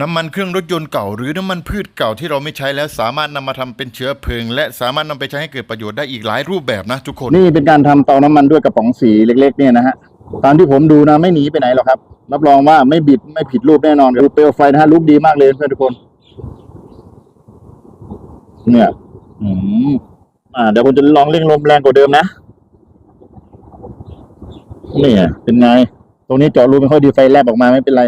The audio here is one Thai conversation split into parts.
น้ำมันเครื่องรถยนต์เก่าหรือน้ำมันพืชเก่าที่เราไม่ใช้แล้วสามารถนำมาทำเป็นเชื้อเพลิง และสามารถนำไปใช้ให้เกิดประโยชน์ได้อีกหลายรูปแบบนะทุกคน นี่เป็นการทำเตาน้ำมันด้วยกระป๋องสีเล็ก ๆ เนี่ยนะฮะตามที่ผมดูนะไม่หนีไปไหนหรอกครับ รับรองว่าไม่บิดไม่ผิดรูปแน่นอนดูเปลวไฟนะฮะลุกดีมากเลยเพื่อนทุกคน เนี่ยอืมอ่าเดี๋ยวผมจะลองเร่งลมแรงกว่าเดิมนะนี่อะเป็นไง ตรงนี้เจาะรูไม่ค่อยดีไฟแลบออกมาไม่เป็นไร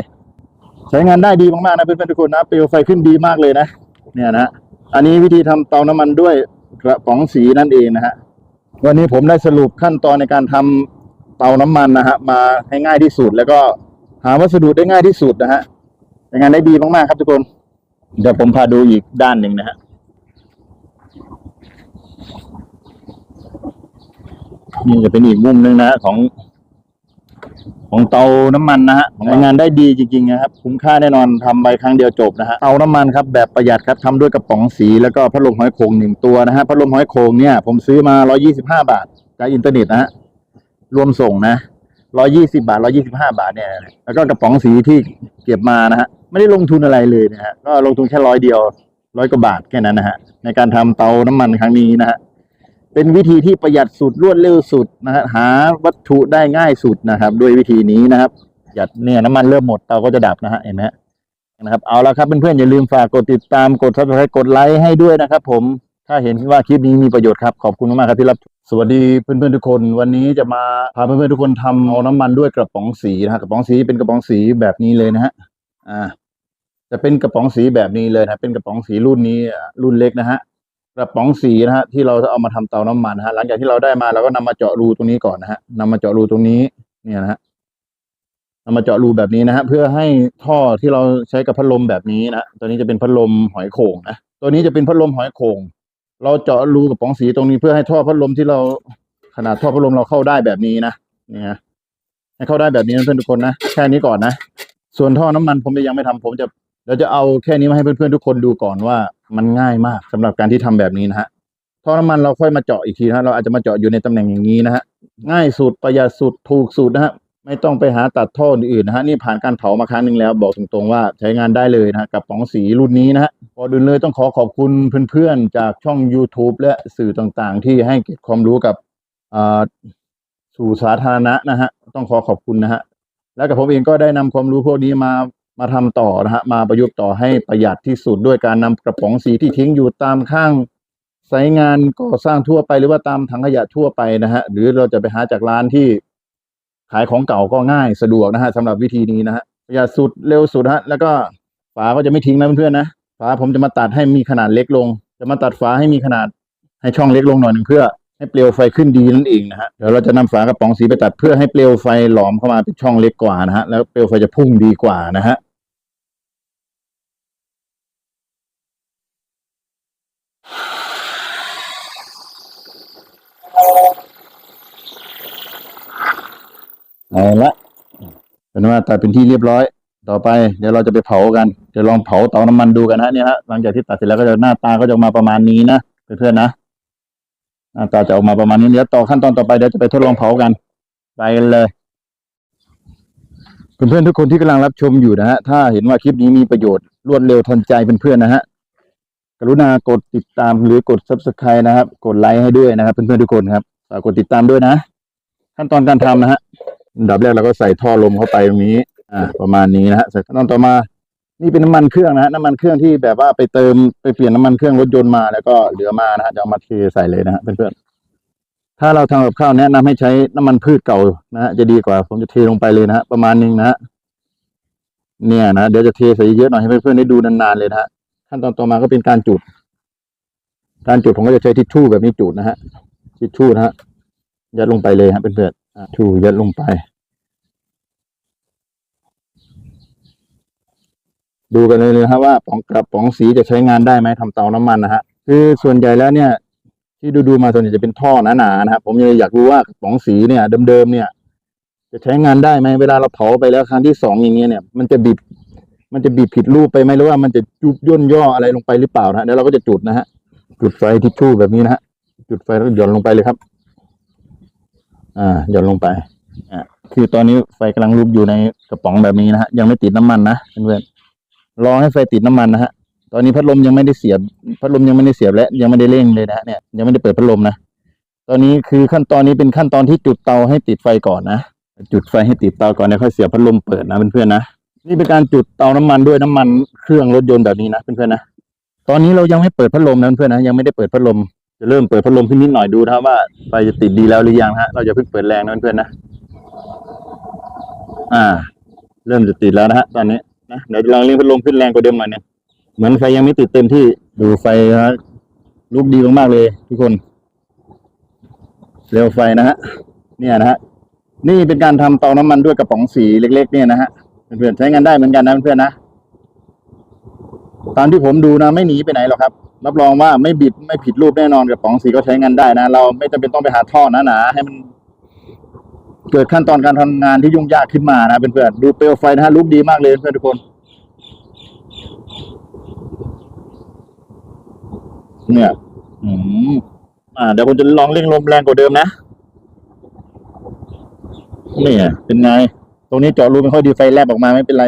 ใช้งานได้ดีมากๆนะเพื่อนๆทุกคนนะเปลวไฟขึ้นดีมากเลยนะ เนี่ยนะอันนี้วิธีทำเตาน้ำมันด้วยกระป๋องสีนั่นเองนะฮะวันนี้ผมได้สรุปขั้นตอนในการทำเตาน้ำมันนะฮะมาให้ง่ายที่สุด แล้วก็หาวัสดุได้ง่ายที่สุดนะฮะใช้งานได้ดีมากๆครับทุกคน เดี๋ยวผมพาดูอีกด้านหนึ่งนะฮะนี่จะเป็นอีกมุมหนึ่งนะของ ของเตาน้ำมันนะฮะใช้งานได้ดีจริงๆนะครับ คุ้มค่าแน่นอนทำไปครั้งเดียวจบนะฮะเตาน้ำมันครับแบบประหยัดครับทำด้วยกระป๋องสีแล้วก็พัดลมหอยโข่งหนึ่งตัวนะฮะพัดลมหอยโข่งเนี่ยผมซื้อมา 125 บาทจากอินเทอร์เน็ตนะฮะรวมส่งนะ 120 บาท 125 บาทเนี่ยแล้วก็กระป๋องสีที่เก็บมานะฮะไม่ได้ลงทุนอะไรเลยนะฮะก็ลงทุนแค่ร้อยเดียวร้อยกว่าบาทแค่นั้นนะฮะในการทำเตาน้ำมันครั้งนี้นะฮะ เป็นวิธีที่ประหยัดสุดรวดเร็วสุดนะฮะหาวัตถุได้ง่ายสุดนะครับ ด้วยวิธีนี้นะครับประหยัดเนี่ยน้ำมันเริ่มหมดเตาก็จะดับนะฮะเห็นไหมนะครับเอาละครับเพื่อนๆอย่าลืมฝากกดติดตามกดซับสไครต์กดไลค์ให้ด้วยนะครับ ผมถ้าเห็นว่าคลิปนี้มีประโยชน์ครับขอบคุณมากๆครับที่รับสวัสดีเพื่อนๆทุกคน วันนี้จะมาพาเพื่อนๆทุกคนทำเอาน้ำมันด้วยกระป๋องสีนะฮะกระป๋องสีเป็นกระป๋องสีแบบนี้เลยนะฮะอ่าจะเป็นกระป๋องสีแบบนี้เลยนะเป็นกระป๋องสีรุ่นนี้รุ่นเล็กนะฮะ กระป๋องสีนะฮะที่เราจะเอามาทำเตาน้ำมันนะฮะหลังจากที่เราได้มาเราก็นำมาเจาะรูตรงนี้ก่อนนะฮะนำมาเจาะรูตรงนี้เนี่ยนะฮะนำมาเจาะรูแบบนี้นะฮะเพื่อให้ท่อที่เราใช้กับพัดลมแบบนี้นะตัวนี้จะเป็นพัดลมหอยโข่งนะตัวนี้จะเป็นพัดลมหอยโข่งเราเจาะรูกระป๋องสีตรงนี้เพื่อให้ท่อพัดลมที่เราขนาดท่อพัดลมเราเข้าได้แบบนี้นะเนี่ยนะให้เข้าได้แบบนี้นะเพื่อนทุกคนนะแค่นี้ก่อนนะส่วนท่อน้ำมันผมจะยังไม่ทำผมจะเราจะเอาแค่นี้มาให้เพื่อนๆทุกคนดูก่อนว่า มันง่ายมากสำหรับการที่ทำแบบนี้นะฮะท่อน้ำมันเราค่อยมาเจาะอีกทีนะเราอาจจะมาเจาะอยู่ในตำแหน่งอย่างนี้นะฮะง่ายสุดประหยัดสุดถูกสุดนะฮะไม่ต้องไปหาตัดท่ออื่นนะฮะนี่ผ่านการเผามาครั้งหนึ่งแล้ว บอกตรงๆว่าใช้งานได้เลยนะฮะกับป๋องสีรุ่นนี้นะฮะก่อนอื่นเลยต้องขอขอบคุณเพื่อนๆ จากช่อง YouTube และสื่อต่างๆ ที่ให้เก็บความรู้กับอ่าสู่สาธารณะนะฮะต้องขอขอบคุณนะฮะแล้วกับผมเองก็ได้นำความรู้พวกนี้มา มาทำต่อนะฮะมาประยุกต์ต่อให้ประหยัดที่สุดด้วยการนำกระป๋องสีที่ทิ้งอยู่ตามข้างไซต์งานก่อสร้างทั่วไปหรือว่าตามถังขยะทั่วไปนะฮะหรือเราจะไปหาจากร้านที่ขายของเก่าก็ง่ายสะดวกนะฮะสำหรับวิธีนี้นะฮะประหยัดสุดเร็วสุดฮะแล้วก็ฝาก็จะไม่ทิ้งนะเพื่อนๆนะฝาผมจะมาตัดให้มีขนาดเล็กลง จะมาตัดฝาให้มีขนาดให้ช่องเล็กลงหน่อยนึงเพื่อให้เปลวไฟขึ้นดีนั่นเองนะฮะเดี๋ยวเราจะนำฝากระป๋องสีไปตัดเพื่อให้เปลวไฟหลอมเข้ามาเป็นช่องเล็กกว่านะฮะแล้วเปลวไฟจะพุ่งดีกว่านะฮะ เอาละเป็นว่าตัดเป็นที่เรียบร้อย ต่อไปเดี๋ยวเราจะไปเผากันจะลองเผาเตาน้ำมันดูกันฮะเนี่ยฮะหลังจากที่ตัดเสร็จแล้วก็จะหน้าตาก็จะออกมาประมาณนี้นะเพื่อนๆนะหน้าตาจะออกมาประมาณนี้เดี๋ยวต่อขั้นตอนต่อไปเดี๋ยวจะไปทดลองเผากัน ไปกันเลยเพื่อนๆทุกคนที่กำลังรับชมอยู่นะฮะถ้าเห็นว่าคลิปนี้มีประโยชน์รวดเร็วทันใจเพื่อนๆนะฮะกรุณากดติดตามหรือกด subscribe นะครับ กดไลค์ให้ด้วยนะครับ เพื่อนๆทุกคนครับฝากกดติดตามด้วยนะ ขั้นตอนการทำนะฮะ ดับแรกเราก็ใส่ท่อลมเข้าไปตรงนี้ อ่า ประมาณนี้นะฮะใส่ขั้นตอนต่อมา นี่เป็นน้ำมันเครื่องนะฮะน้ำมันเครื่องที่แบบว่าไปเติมไปเปลี่ยนน้ำมันเครื่องรถยนต์มาแล้วก็เหลือมานะฮะจะเอามาเทใส่เลยนะฮะเพื่อนๆถ้าเราทำกับข้าวแนะนำให้ใช้น้ำมันพืชเก่านะฮะจะดีกว่า ผมจะเทลงไปเลยนะฮะประมาณนึงนะฮะเนี่ยนะเดี๋ยวจะเทใส่เยอะหน่อยให้เพื่อนๆได้ดูนานๆเลยนะฮะขั้นตอนต่อมาก็เป็นการจุด การจุดผมก็จะใช้ทิชชู่แบบนี้จุดนะฮะทิชชู่นะฮะยัดลงไปเลยฮะเพื่อนๆอะชู่ยัดลงไป ดูกันเลยนะครับว่าป๋องกระป๋องสีจะใช้งานได้ไหมทำเตาน้ำมันนะฮะคือส่วนใหญ่แล้วเนี่ย ที่ดูดูมาส่วนใหญ่จะเป็นท่อหนาๆนะครับผมเลยอยากรู้ว่ากระป๋องสีเนี่ยเดิมๆเนี่ย จะใช้งานได้ไหมเวลาเราเผาไปแล้วครั้งที่สองอย่างเงี้ยเนี่ยมันจะบิดมันจะบิดผิดรูปไปไหมหรือว่ามันจะยุบย่นย่ออะไรลงไปหรือเปล่านะฮะเดี๋ยวเราก็จะจุดนะฮะจุดไฟทิชชู่แบบนี้นะฮะจุดไฟแล้วหย่อนลงไปเลยครับ อ่าหย่อนลงไปอ่าคือตอนนี้ไฟกำลังลุกอยู่ในกระป๋องแบบนี้นะฮะยังไม่ติดน้ำมันนะเพื่อนๆรอให้ไฟติดน้ำมันนะฮะตอนนี้พัดลมยังไม่ได้เสียบ พัดลมยังไม่ได้เสียบและยังไม่ได้เร่งเลยนะฮะเนี่ยยังไม่ได้เปิดพัดลมนะตอนนี้คือขั้นตอนนี้เป็นขั้นตอนที่จุดเตาให้ติดไฟก่อนนะจุดไฟให้ติดเตาก่อนแล้วค่อยเสียบพัดลมเปิดนะเพื่อนๆนะนี่เป็นการจุดเตาน้ำมันด้วยน้ำมันเครื่องรถยนต์แบบนี้นะเพื่อนๆนะตอนนี้เรายังไม่เปิดพัดลมนะเพื่อนๆนะยังไม่ได้เปิดพัดลม จะเริ่มเปิดพัดลมขึ้นนิดหน่อยดูนะครับว่าไฟจะติดดีแล้วหรือยังฮะ เราจะเพิ่งเปิดแรงนะเพื่อนๆนะ อ่า เริ่มจะติดแล้วนะฮะ ตอนนี้นะเดี๋ยวลองเร่งพัดลมขึ้นแรงกว่าเดิมหน่อยหนึงเหมือนไฟยังไม่ติดเต็มที่ดูไฟฮะลุกดีมากๆเลย ทุกคน เร็วไฟนะฮะเนี่ยนะฮะนี่เป็นการทำเตาน้ำมันด้วยกระป๋องสีเล็ก ๆ เนี่ยนะฮะเพื่อนๆใช้งานได้เหมือนกันนะเพื่อนๆนะตามที่ผมดูนะไม่หนีไปไหนหรอกครับ รับรองว่าไม่บิดไม่ผิดรูปแน่นอนกระป๋องสีก็ใช้งานได้นะ เราไม่จำเป็นต้องไปหาท่อหนาๆให้มัน เกิดขั้นตอนการทำงานที่ยุ่งยากขึ้นมานะเพื่อนๆดูเปลวไฟนะฮะลุกดีมากเลยเพื่อนทุกคนเนี่ยอืมอ่า เดี๋ยวผมจะลองเร่งลมแรงกว่าเดิมนะนี่อะเป็นไง ตรงนี้เจาะรูไม่ค่อยดีไฟแลบออกมาไม่เป็นไร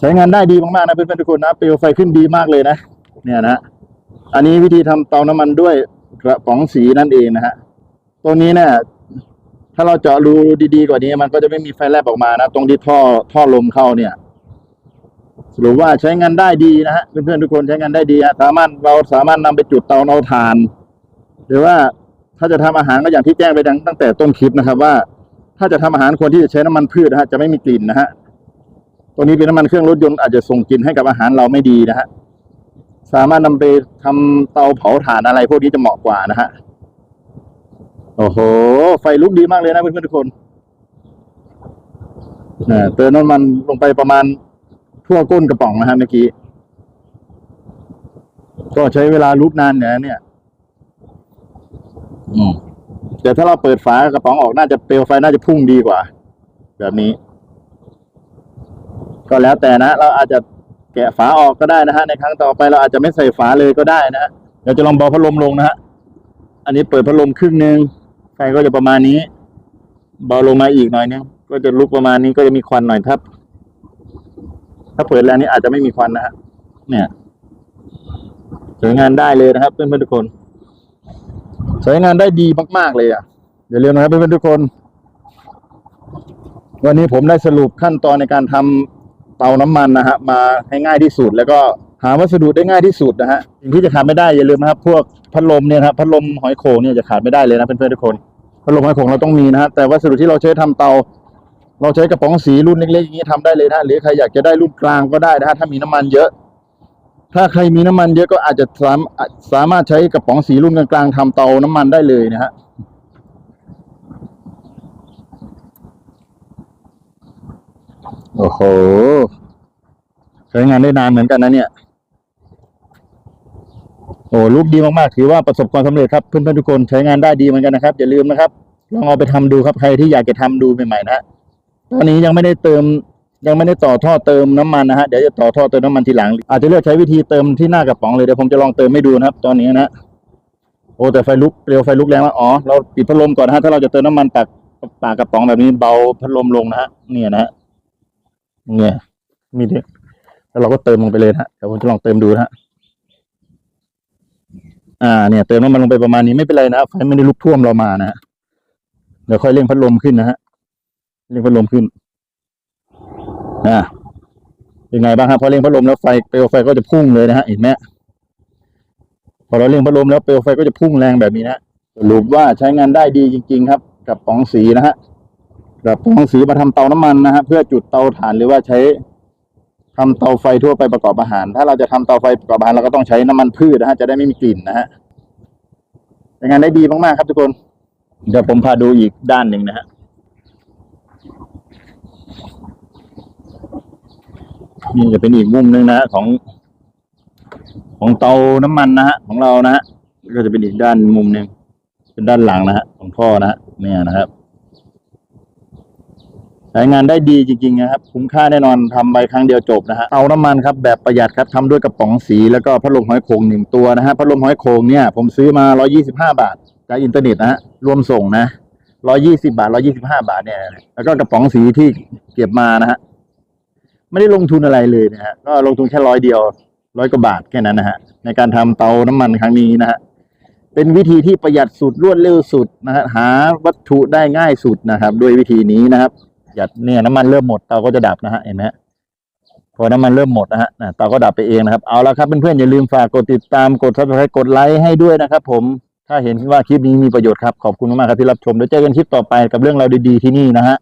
ใช้งานได้ดีมากๆนะเพื่อนๆทุกคนนะเปลวไฟขึ้นดีมากเลยนะ เนี่ยนะอันนี้วิธีทำเตาน้ำมันด้วยกระป๋องสีนั่นเองนะฮะตัวนี้เนี่ยถ้าเราเจาะรูดีๆกว่านี้ มันก็จะไม่มีไฟแลบออกมานะตรงที่ท่อท่อลมเข้าเนี่ยสรุปว่าใช้งานได้ดีนะฮะเพื่อนๆทุกคนใช้งานได้ดีฮะสามารถเราสามารถนำไปจุดเตาเตาถ่าน หรือว่าถ้าจะทำอาหารก็อย่างที่แจ้งไปดังตั้งแต่ต้นคลิปนะครับ ว่า ถ้าจะทำอาหารควรที่จะใช้น้ำมันพืชนะฮะจะไม่มีกลิ่นนะฮะ ตัวนี้เป็นน้ำมันเครื่องรถยนต์อาจจะส่งกลิ่นให้กับอาหารเราไม่ดีนะฮะสามารถนำไปทำเตาเผาถ่านอะไรพวกนี้จะเหมาะกว่านะฮะโอ้โห ไฟลุกดีมากเลยนะเพื่อนๆทุกคนเติมน้ำมันลงไปประมาณทั่วก้นกระป๋องนะฮะเมื่อกี้ ก็ใช้เวลาลุกนานเนี่ยเนี่ยแต่ถ้าเราเปิดฝากระป๋องออกน่าจะเปลวไฟน่าจะพุ่งดีกว่า แบบนี้ ก็แล้วแต่นะ เราอาจจะแกะฝาออกก็ได้นะฮะ ในครั้งต่อไปเราอาจจะไม่ใส่ฝาเลยก็ได้นะฮะเดี๋ยวจะลองเบาพัดลมลงนะฮะ อันนี้เปิดพัดลมครึ่งหนึ่งไฟก็จะประมาณนี้ เบาลงมาอีกหน่อยนึงก็จะลุกประมาณนี้ก็จะมีควันหน่อยครับถ้าเปิดแรงนี้อาจจะไม่มีควันนะฮะเนี่ยใช้งานได้เลยนะครับเพื่อนๆทุกคนใช้งานได้ดีมากๆเลยอะอย่าลืมนะครับเพื่อนๆทุกคน วันนี้ผมได้สรุปขั้นตอนในการทำ เตาน้ำมันนะฮะมาให้ง่ายที่สุด แล้วก็หาวัสดุได้ง่ายที่สุดนะฮะสิ่งที่จะขาดไม่ได้อย่าลืมนะครับ พวกพัดลมเนี่ยครับพัดลมหอยโขงเนี่ยจะขาดไม่ได้เลยนะเพื่อนๆทุกคนพัดลมหอยโขงเราต้องมีนะฮะแต่วัสดุที่เราใช้ทำเตา เราใช้กระป๋องสีรุ่นเล็กๆอย่างนี้ทำได้เลยนะหรือใครอยากจะได้รุ่นกลางก็ได้นะฮะถ้ามีน้ำมันเยอะ ถ้าใครมีน้ำมันเยอะก็อาจจะสามสามารถใช้กระป๋องสีรุ่นกลางๆทำเตาน้ำมันได้เลยนะฮะโอ้โห ช้งานได้นานเหมือนกันนะเนี่ย โอ้รูปดีมากๆถือว่าประสบความสำเร็จครับเพื่อนๆทุกคนใช้งานได้ดีเหมือนกันนะครับ อย่าลืมนะครับลองเอาไปทำดูครับใครที่อยากจะทำดูใหม่ๆนะตอนนี้ยังไม่ได้เติมยังไม่ได้ต่อท่อเติมน้ำมันนะฮะเดี๋ยวจะต่อท่อเติมน้ำมันทีหลัง อาจจะเลือกใช้วิธีเติมที่หน้ากระป๋องเลยเดี๋ยวผมจะลองเติมให้ดูนะครับ ตอนนี้นะโอ้แต่ไฟลุกเปลวไฟลุกแรงมากอ๋อเราปิดพัดลมก่อนนะฮะถ้าเราจะเติมน้ำมันปากปากกระป๋องแบบนี้เบาพัดลมลงนะฮะเนี่ยนะฮะเนี่ยมีเดิ แล้วเราก็เติมลงไปเลยนะฮะเดี๋ยวผมจะลองเติมดูนะฮะอ่าเนี่ย เติมน้ำมันลงไปประมาณนี้ไม่เป็นไรนะไฟไม่ได้ลุกท่วมเรามานะฮะเดี๋ยวค่อยเร่งพัดลมขึ้นนะฮะเร่งพัดลมขึ้นนะเป็นไงบ้างครับพอเร่งพัดลมแล้วไฟเปลวไฟก็จะพุ่งเลยนะฮะเห็นไหมพอเราเร่งพัดลมแล้วเปลวไฟก็จะพุ่งแรงแบบนี้นะสรุปว่าใช้งานได้ดีจริง ๆ ครับ กับป๋องสีนะฮะกับป๋องสีมาทำเตาน้ำมันนะฮะเพื่อจุดเตาถ่านหรือว่าใช้ ทำเตาไฟทั่วไปประกอบอาหาร ถ้าเราจะทำเตาไฟประกอบอาหารเราก็ต้องใช้น้ำมันพืชนะฮะจะได้ไม่มีกลิ่นนะฮะใช้งานได้ดีมากๆครับทุกคน เดี๋ยวผมพาดูอีกด้านหนึ่งนะฮะนี่จะเป็นอีกมุมหนึ่งนะฮะของ ของเตาน้ำมันนะฮะของเรานะฮะก็จะเป็นอีกด้านมุมหนึ่งเป็นด้านหลังนะฮะของท่อนะฮะเนี่ยนะครับ ช้งานได้ดีจริงๆนะครับ คุ้มค่าแน่นอนทำไปครั้งเดียวจบนะฮะเตาน้ำมันครับแบบประหยัดครับทำด้วยกระป๋องสีแล้วก็พัดลมหอยโข่งหนึ่งตัวนะฮะพัดลมหอยโข่งเนี่ยผมซื้อมา 125 บาทจากอินเทอร์เน็ตนะฮะรวมส่งนะร้อยี่สิบาทร้อยี่สิบาทเนี่ยแล้วก็กระป๋องสีที่เก็บมานะฮะไม่ได้ลงทุนอะไรเลยนะฮะก็ลงทุนแค่ร้อยเดียวร้อยกว่าบาทแค่นั้นนะฮะในการทำเตาน้ำมันครั้งนี้นะฮะเป็นวิธีที่ประหยัดสุดรวดเร็วสุดนะฮะหาวัตถุได้ง่ายสุดนะครับ ด้วยวิธีนี้นะครับ หยัดเนี่ยน้ำมันเริ่มหมดเตาก็จะดับนะฮะเห็นไหมฮะพอน้ำมันเริ่มหมดนะฮะเตาก็ดับไปเองนะครับเอาละครับเพื่อนๆอย่าลืมฝากกดติดตามกดซับสไครต์กดไลค์ให้ด้วยนะครับ ผมถ้าเห็นว่าคลิปนี้มีประโยชน์ครับขอบคุณมากๆครับที่รับชมเดี๋ยวเจอกันคลิปต่อไปกับเรื่องราวดีๆที่นี่นะฮะ